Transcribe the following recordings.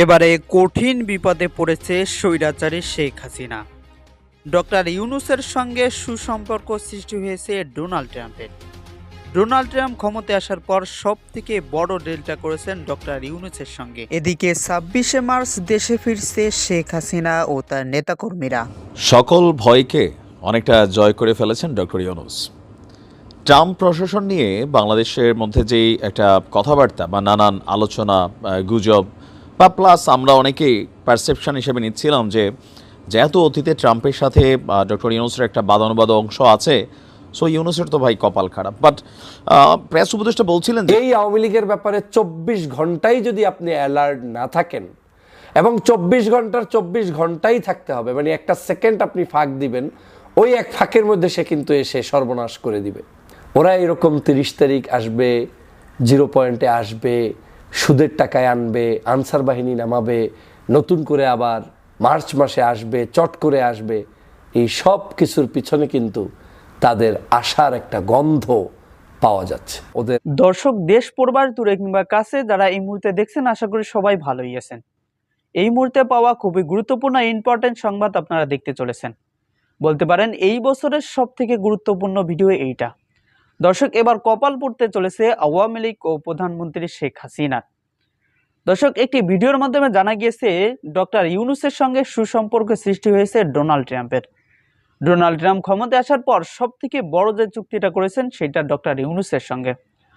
এবারে কঠিন বিপদে পড়েছে স্বৈরাচারী শেখ হাসিনা। ডক্টর ইউনুসের সঙ্গে সুসম্পর্ক সৃষ্টি হয়েছে ডোনাল্ড ট্রাম্পের। ডোনাল্ড ট্রাম্প ক্ষমতায় আসার পর সব থেকে বড় ডেলটা করেছেন ডক্টর ইউনুসের সঙ্গে। এদিকে ছাব্বিশে মার্চ দেশে ফিরছে শেখ হাসিনা ও তার নেতাকর্মীরা। সকল ভয়কে অনেকটা জয় করে ফেলেছেন ডক্টর ইউনুস। ট্রাম্প প্রশাসন নিয়ে বাংলাদেশের মধ্যে যেই একটা কথাবার্তা বা নানান আলোচনা গুজব বা প্লাস আমরা অনেকেই পারসেপশন হিসেবে নিচ্ছিলাম যে যেহেতু অতীতে ট্রাম্পের সাথে ডক্টর ইউনুসের একটা বাদানুবাদ অংশ আছে সো ইউনুসের তো ভাই কপাল খারাপ। বাট প্রেস উপদেষ্টা বলছিলেন এই আওয়ামী লীগের ব্যাপারে চব্বিশ ঘন্টাই যদি আপনি অ্যালার্ট না থাকেন, এবং চব্বিশ ঘণ্টার চব্বিশ ঘন্টাই থাকতে হবে মানে একটা সেকেন্ড আপনি ফাঁক দিবেন, ওই এক ফাঁকের মধ্যে সে কিন্তু এসে সর্বনাশ করে দিবে। ওরা এরকম তিরিশ তারিখ আসবে জিরো পয়েন্টে আসবে সুদের টাকায় আনবে, আনসার বাহিনী নামাবে, নতুন করে আবার মার্চ মাসে আসবে, চট করে আসবে, এই সব কিছুর পিছনে কিন্তু তাদের আশার একটা গন্ধ পাওয়া যাচ্ছে। ওদের দর্শক, দেশ পড়বার দূরে কিংবা কাছে যারা এই মুহূর্তে দেখছেন, আশা করি সবাই ভালোই আছেন। এই মুহূর্তে পাওয়া খুবই গুরুত্বপূর্ণ ইম্পর্টেন্ট সংবাদ আপনারা দেখতে চলেছেন। বলতে পারেন, এই বছরের সব থেকে গুরুত্বপূর্ণ ভিডিও এইটা। দর্শক, এবার কপাল পড়তে চলেছে আওয়ামী লীগ ও প্রধানমন্ত্রী শেখ হাসিনা। দর্শক, একটি ভিডিওর মাধ্যমে জানা গিয়েছে, ডক্টর ইউনুসের সঙ্গে সুসম্পর্ক সৃষ্টি হয়েছে ডোনাল্ড ট্রাম্পের। ডোনাল্ড ট্রাম্প ক্ষমতায় আসার পর সব থেকে বড় যে চুক্তিটা করেছেন, সেটা ডক্টর ইউনুসের সঙ্গে।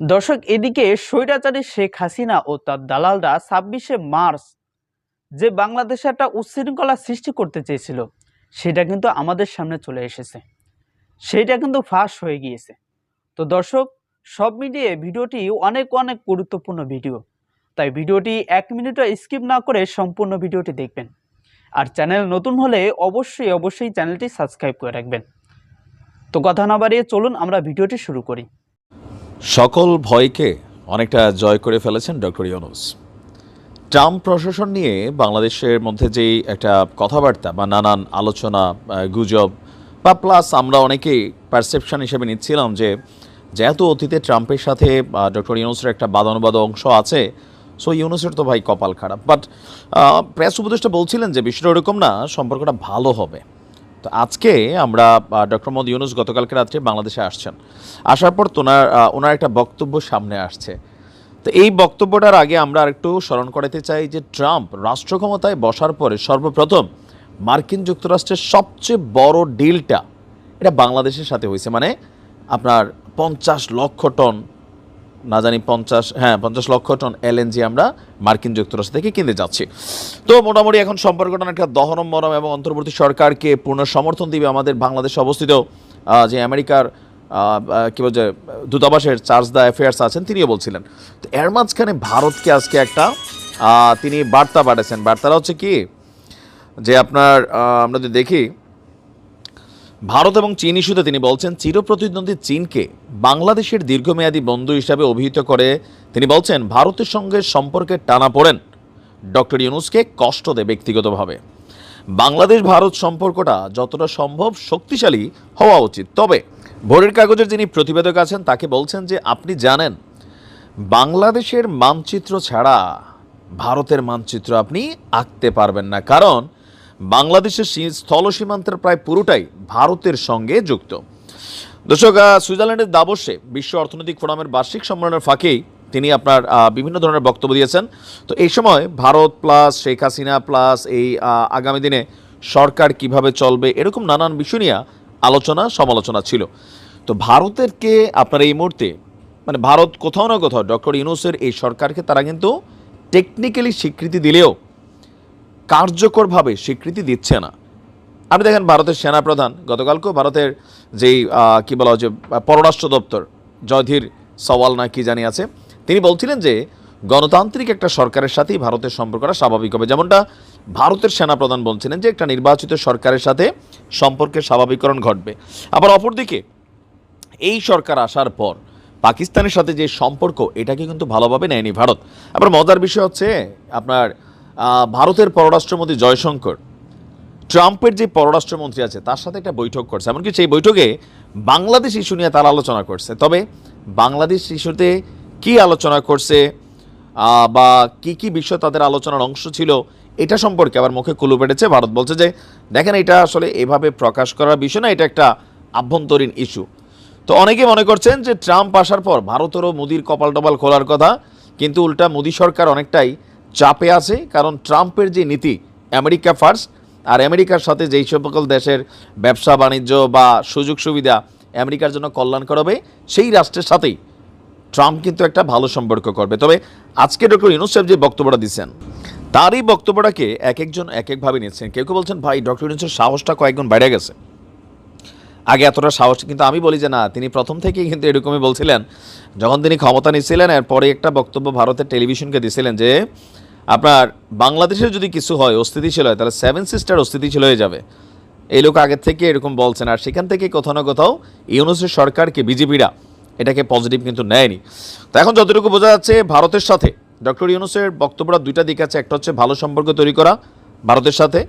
দর্শক, এদিকে স্বৈরাচারী শেখ হাসিনা ও তার দালালরা ছাব্বিশে মার্চ যে বাংলাদেশে একটা উচ্ছৃঙ্খলা সৃষ্টি করতে চেয়েছিল, সেটা কিন্তু আমাদের সামনে চলে এসেছে। সেইটা কিন্তু ফাঁস হয়ে গিয়েছে। তো দর্শক, সব মিলিয়ে ভিডিওটি অনেক অনেক গুরুত্বপূর্ণ ভিডিও। তাই ভিডিওটি এক মিনিটও স্কিপ না করে সম্পূর্ণ ভিডিওটি দেখবেন। আর চ্যানেল নতুন হলে অবশ্যই অবশ্যই চ্যানেলটি সাবস্ক্রাইব করে রাখবেন। তো কথা না বাড়িয়ে চলুন আমরা ভিডিওটি শুরু করি। সকল ভয়কে অনেকটা জয় করে ফেলেছেন ডক্টর ইউনুস। ট্রাম্প প্রশাসন নিয়ে বাংলাদেশের মধ্যে যেই একটা কথাবার্তা বা নানান আলোচনা গুজব, বা প্লাস আমরা অনেকেই পারসেপশন হিসেবে নিচ্ছিলাম যে যেহেতু অতীতে ট্রাম্পের সাথে ডক্টর ইউনুসের একটা বাদানুবাদ অংশ আছে সো ইউনুসের তো ভাই কপাল খারাপ। বাট প্রেস উপদেষ্টা বলছিলেন যে বিষয়টা ওরকম না, সম্পর্কটা ভালো হবে। তো আজকে আমরা ডক্টর মোহাম্মদ ইউনুস গতকালকে রাত্রে বাংলাদেশে আসছেন। আসার পর তোনার ওনার একটা বক্তব্য সামনে আসছে। তো এই বক্তব্যটার আগে আমরা আরেকটু স্মরণ করাতে চাই যে ট্রাম্প রাষ্ট্র ক্ষমতায় বসার পরে সর্বপ্রথম মার্কিন যুক্তরাষ্ট্রের সবচেয়ে বড় ডিলটা এটা বাংলাদেশের সাথে হয়েছে। মানে আপনার পঞ্চাশ লক্ষ টন, না জানি পঞ্চাশ হ্যাঁ পঞ্চাশ লক্ষ টন এলএনজি আমরা মার্কিন যুক্তরাষ্ট্র থেকে কিনতে যাচ্ছি। তো মোটামুটি এখন সম্পর্কটা একটা দহনম মরম এবং অন্তর্বর্তী সরকারকে পূর্ণ সমর্থন দিবে আমাদের বাংলাদেশে অবস্থিত যে আমেরিকার কি বলছে, দূতাবাসের চার্জ দ্য অ্যাফেয়ার্স আছেন, তিনিও বলছিলেন। তো এর মাঝখানে ভারতকে আজকে একটা তিনি বার্তা পাঠাচ্ছেন। বার্তাটা হচ্ছে কি, যে আপনার আমরা যদি দেখি ভারত এবং চীন ইস্যুতে তিনি বলছেন, চিরপ্রতিদ্বন্দ্বী চীনকে বাংলাদেশের দীর্ঘমেয়াদী বন্ধু হিসাবে অভিহিত করে তিনি বলছেন, ভারতের সঙ্গে সম্পর্কে টানা পড়েন। ডক্টর ইউনুসকে কষ্ট দেয় ব্যক্তিগতভাবে। বাংলাদেশ ভারত সম্পর্কটা যতটা সম্ভব শক্তিশালী হওয়া উচিত। তবে ভোরের কাগজের যিনি প্রতিবেদক আছেন, তাকে বলছেন যে, আপনি জানেন, বাংলাদেশের মানচিত্র ছাড়া ভারতের মানচিত্র আপনি আঁকতে পারবেন না। কারণ বাংলাদেশের স্থল সীমান্তের প্রায় পুরোটাই ভারতের সঙ্গে যুক্ত। দর্শক সুইজারল্যান্ডের দাবসে বিশ্ব অর্থনৈতিক ফোরামের বার্ষিক সম্মেলনের ফাঁকেই তিনি আপনার বিভিন্ন ধরনের বক্তব্য দিয়েছেন। তো এই সময় ভারত প্লাস শেখ হাসিনা প্লাস এই আগামী দিনে সরকার কীভাবে চলবে এরকম নানান বিষয় নিয়ে আলোচনা, সমালোচনা ছিল। তো ভারতেরকে আপনার এই মুহূর্তে মানে ভারত কোথাও না কোথাও, ডক্টর ইউনুসের এই সরকারকে তারা কিন্তু টেকনিক্যালি স্বীকৃতি দিলেও কার্যকরভাবে স্বীকৃতি দিচ্ছে না। আপনি দেখেন ভারতের সেনাপ্রধান, গতকালকেও ভারতের যেই কি বলা যে পররাষ্ট্র দপ্তর, জয়ধীর সওয়াল না কি জানি আছে, তিনি বলছিলেন যে, গণতান্ত্রিক একটা সরকারের সাথেই ভারতের সম্পর্কটা স্বাভাবিক হবে। যেমনটা ভারতের সেনাপ্রধান বলছিলেন যে, একটা নির্বাচিত সরকারের সাথে সম্পর্কের স্বাভাবিকরণ ঘটবে। আবার অপরদিকে, এই সরকার আসার পর পাকিস্তানের সাথে যে সম্পর্ক, এটাকে কিন্তু ভালোভাবে নেয়নি ভারত। আবার মজার বিষয় হচ্ছে, আপনার ভারতের পররাষ্ট্রমন্ত্রী জয়শঙ্কর, ট্রাম্পের যে পররাষ্ট্রমন্ত্রী আছে, তার সাথে একটা বৈঠক করছে। এমনকি সেই বৈঠকে বাংলাদেশ ইস্যু নিয়ে তারা আলোচনা করছে। তবে বাংলাদেশ ইস্যুতে কি আলোচনা করছে বা কি কি বিষয় তাদের আলোচনার অংশ ছিল, এটা সম্পর্কে আবার মুখে কুলু পেটেছে ভারত বলছে যে, দেখেন, এটা আসলে এভাবে প্রকাশ করার বিষয় না, এটা একটা আভ্যন্তরীণ ইস্যু। তো অনেকে মনে করছেন যে, ট্রাম্প আসার পর ভারতেরও মোদির কপাল টপাল খোলার কথা, কিন্তু উল্টা মোদি সরকার অনেকটাই চাপে আছে, কারণ ট্রাম্পের যে নীতি, আমেরিকা ফার্স্ট আর আমেরিকার সাথে যেই সকল দেশের ব্যবসা, বাণিজ্য বা সুযোগ সুবিধা আমেরিকার জন্য কল্যাণকর হবে, সেই রাষ্ট্রের সাথেই ট্রাম্প কিন্তু একটা ভালো সম্পর্ক করবে। তবে আজকে ডক্টর ইউনুস সাহেব যে বক্তব্যটা দিচ্ছেন, তারই বক্তব্যটাকে এক একজন এক একভাবে নিচ্ছেন। কেউ কেউ বলছেন, ভাই, ডক্টর ইউনুসের সাহসটা কয়েকগুণ বেড়ে গেছে। আগে এতটা সাহস, কিন্তু আমি বলি যে না, তিনি প্রথম থেকেই কিন্তু এরকমই বলছিলেন। যখন তিনি ক্ষমতা নিচ্ছিলেন, এরপরে একটা বক্তব্য ভারতের টেলিভিশনকে দিছিলেন যে আপনার বাংলাদেশের যদি কিছু হয়, অস্থিতিশীল হয়, তাহলে সেভেন সিস্টার অস্থিতিশীল হয়ে যাবে। এই লোক আগের থেকে এরকম বলছেন, আর সেখান থেকে কোথাও না কোথাও ইউনুসের সরকারকে, বিজেপিরা এটাকে পজিটিভ কিন্তু নেয়নি। তো এখন যতটুকু বোঝা যাচ্ছে, ভারতের সাথে, ডক্টর ইউনুসের বক্তব্যটা দুইটা দিক আছে, একটা হচ্ছে ভালো সম্পর্ক তৈরি করা, ভারতের সাথে,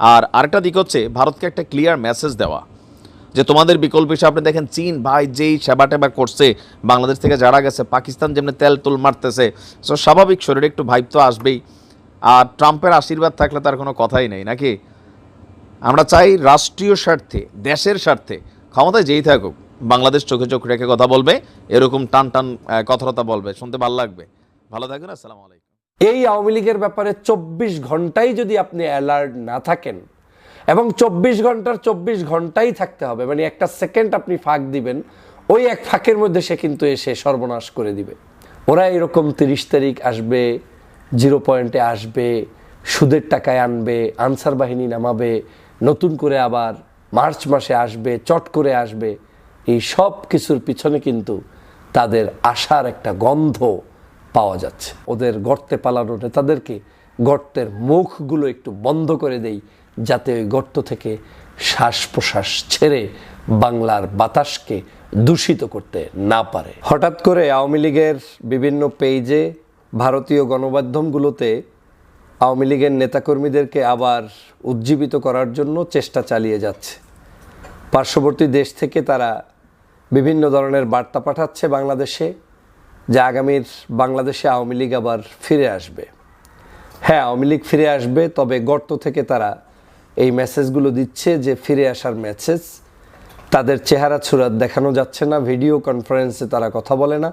আর আরেকটা দিক হচ্ছে, ভারতকে একটা ক্লিয়ার মেসেজ দেওয়া। যে তোমাদের বিকল্প হিসেবে আপনি দেখেন চীন ভাই যেই সেবা টেবা করছে, বাংলাদেশ থেকে যারা গেছে, পাকিস্তান যেমনি তেল তুল মারতেছে সো স্বাভাবিক শরীরে একটু ভাইব তো আসবেই। আর ট্রাম্পের আশীর্বাদ থাকলে তার কোনো কথাই নেই, নাকি? আমরা চাই রাষ্ট্রীয় স্বার্থে, দেশের স্বার্থে ক্ষমতায় যেই থাকুক, বাংলাদেশ চোখে চোখ রেখে কথা বলবে, এরকম টান টান কথাবার্তা বলবে, শুনতে ভালো লাগবে। ভালো থাকবেন, আসসালামু আলাইকুম। এই আওয়ামী লীগের ব্যাপারে চব্বিশ ঘন্টাই যদি আপনি অ্যালার্ট না থাকেন এবং চব্বিশ ঘণ্টার চব্বিশ ঘন্টাই থাকতে হবে। মানে একটা সেকেন্ড আপনি ফাঁক দিবেন, ওই এক ফাঁকের মধ্যে সে কিন্তু এসে সর্বনাশ করে দিবে। ওরা এরকম তিরিশ তারিখ আসবে, জিরো পয়েন্টে আসবে, সুদের টাকায় আনবে, আনসার বাহিনী নামাবে, নতুন করে আবার মার্চ মাসে আসবে, চট করে আসবে। এই সব কিছুর পিছনে কিন্তু তাদের আশার একটা গন্ধ পাওয়া যাচ্ছে। ওদের গর্তে পালানো নেতাদেরকে গর্তের মুখগুলো একটু বন্ধ করে দেই, যাতে ওই গর্ত থেকে শ্বাস প্রশ্বাস ছেড়ে বাংলার বাতাসকে দূষিত করতে না পারে। হঠাৎ করে আওয়ামী লীগের বিভিন্ন পেজে ভারতীয় গণমাধ্যমগুলোতে আওয়ামী লীগের নেতাকর্মীদেরকে আবার উজ্জীবিত করার জন্য চেষ্টা চালিয়ে যাচ্ছে। পার্শ্ববর্তী দেশ থেকে তারা বিভিন্ন ধরনের বার্তা পাঠাচ্ছে বাংলাদেশে, যে আগামীর বাংলাদেশে আওয়ামী লীগ আবার ফিরে আসবে। হ্যাঁ আওয়ামী লীগ ফিরে আসবে, তবে গর্ত থেকে তারা এই মেসেজগুলো দিচ্ছে যে ফিরে আসার মেসেজ। তাদের চেহারা ছুরাত দেখানো যাচ্ছে না, ভিডিও কনফারেন্সে তারা কথা বলে না।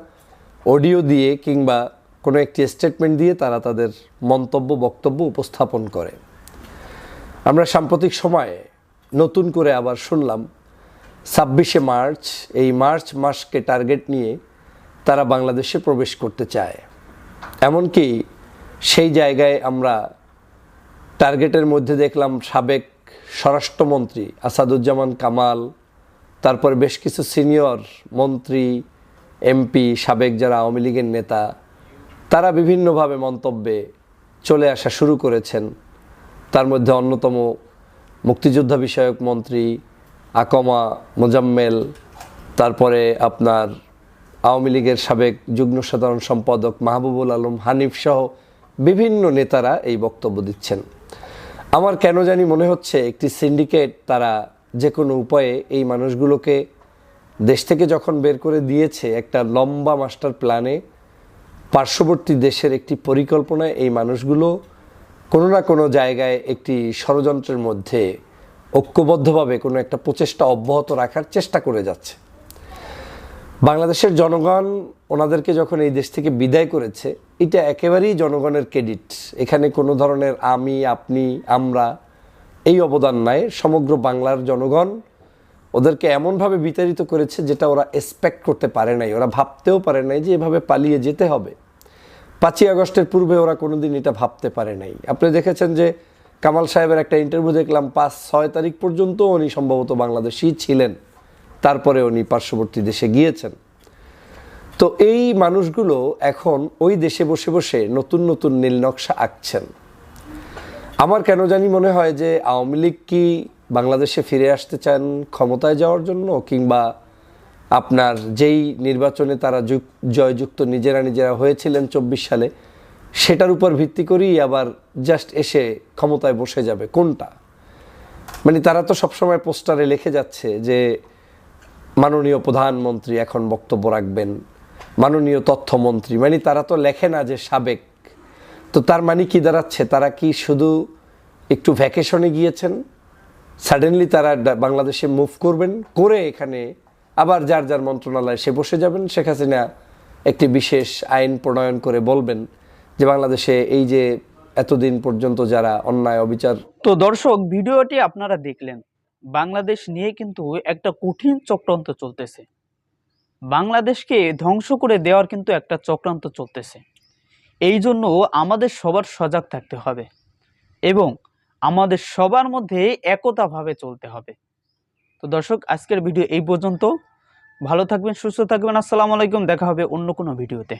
অডিও দিয়ে কিংবা কোনো একটি স্টেটমেন্ট দিয়ে তারা তাদের মন্তব্য, বক্তব্য উপস্থাপন করে। আমরা সাম্প্রতিক সময়ে নতুন করে আবার শুনলাম, ছাব্বিশে মার্চ, এই মার্চ মাসকে টার্গেট নিয়ে তারা বাংলাদেশে প্রবেশ করতে চায়। এমনকি সেই জায়গায় আমরা টার্গেটের মধ্যে দেখলাম সাবেক স্বরাষ্ট্রমন্ত্রী আসাদুজ্জামান কামাল, তারপর বেশ কিছু সিনিয়র মন্ত্রী, এমপি, সাবেক যারা আওয়ামী লীগের নেতা, তারা বিভিন্নভাবে মন্তব্যে চলে আসা শুরু করেছেন। তার মধ্যে অন্যতম মুক্তিযোদ্ধা বিষয়ক মন্ত্রী আকমা মোজাম্মেল, তারপরে আপনার আওয়ামী লীগের সাবেক যুগ্ম সাধারণ সম্পাদক মাহবুবুল আলম হানিফ সহ বিভিন্ন নেতারা এই বক্তব্য দিচ্ছেন। আমার কেন জানি মনে হচ্ছে একটি সিন্ডিকেট তারা যে কোনো উপায়ে এই মানুষগুলোকে দেশ থেকে যখন বের করে দিয়েছে একটা লম্বা মাস্টার প্ল্যানে, পার্শ্ববর্তী দেশের একটি পরিকল্পনায় এই মানুষগুলো কোনো না কোনো জায়গায় একটি ষড়যন্ত্রের মধ্যে ঐক্যবদ্ধভাবে কোনো একটা প্রচেষ্টা অব্যাহত রাখার চেষ্টা করে যাচ্ছে। বাংলাদেশের জনগণ ওনাদেরকে যখন এই দেশ থেকে বিদায় করেছে, এটা একেবারেই জনগণের ক্রেডিট। এখানে কোনো ধরনের আমি, আপনি, আমরা এই অবদান নাই। সমগ্র বাংলার জনগণ ওদেরকে এমনভাবে বিতাড়িত করেছে যেটা ওরা এক্সপেক্ট করতে পারে নাই। ওরা ভাবতেও পারে নাই যে এভাবে পালিয়ে যেতে হবে। পাঁচই আগস্টের পূর্বে ওরা কোনোদিন এটা ভাবতে পারে নাই। আপনি দেখেছেন যে কামাল সাহেবের একটা ইন্টারভিউ দেখলাম, পাঁচ, ছয় তারিখ পর্যন্ত উনি সম্ভবত বাংলাদেশেই ছিলেন। তারপরে উনি পার্শ্ববর্তী দেশে গিয়েছেন। তো এই মানুষগুলো এখন ওই দেশে বসে বসে নতুন নতুন নীল নকশা আঁকছেন। আমার কেন জানি মনে হয় যে আওয়ামী লীগ কি বাংলাদেশে ফিরে আসতে চান ক্ষমতায় যাওয়ার জন্য, কিংবা আপনার যেই নির্বাচনে তারা যুক- জয়যুক্ত নিজেরা নিজেরা হয়েছিলেন চব্বিশ সালে, সেটার উপর ভিত্তি করেই আবার জাস্ট এসে ক্ষমতায় বসে যাবে, কোনটা? মানে তারা তো সবসময় পোস্টারে লিখে যাচ্ছে যে মাননীয় প্রধানমন্ত্রী এখন বক্তব্য রাখবেন। মাননীয় তথ্যমন্ত্রী মানে তারা তো লেখে না যে সাবেক। তো তার মানে কি দাঁড়াচ্ছে? তারা কি শুধু একটু ভ্যাকেশনে গিয়েছেন? সাডেনলি তারা বাংলাদেশে মুভ করবেন? করে এখানে আবার যার যার মন্ত্রণালয়ে সে বসে যাবেন? শেখ হাসিনা একটি বিশেষ আইন প্রণয়ন করে বলবেন যে বাংলাদেশে এই যে এতদিন পর্যন্ত যারা অন্যায় অবিচার তো দর্শক, ভিডিওটি আপনারা দেখলেন। বাংলাদেশ নিয়ে কিন্তু একটা কঠিন চক্রান্ত চলতেছে। বাংলাদেশকে ধ্বংস করে দেওয়ার কিন্তু একটা চক্রান্ত চলতেছে। এই জন্য আমাদের সবার সজাগ থাকতে হবে এবং আমাদের সবার মধ্যে একতাভাবে চলতে হবে। তো দর্শক, আজকের ভিডিও এই পর্যন্ত। ভালো থাকবেন, সুস্থ থাকবেন। আসসালামু আলাইকুম। দেখা হবে অন্য কোনো ভিডিওতে।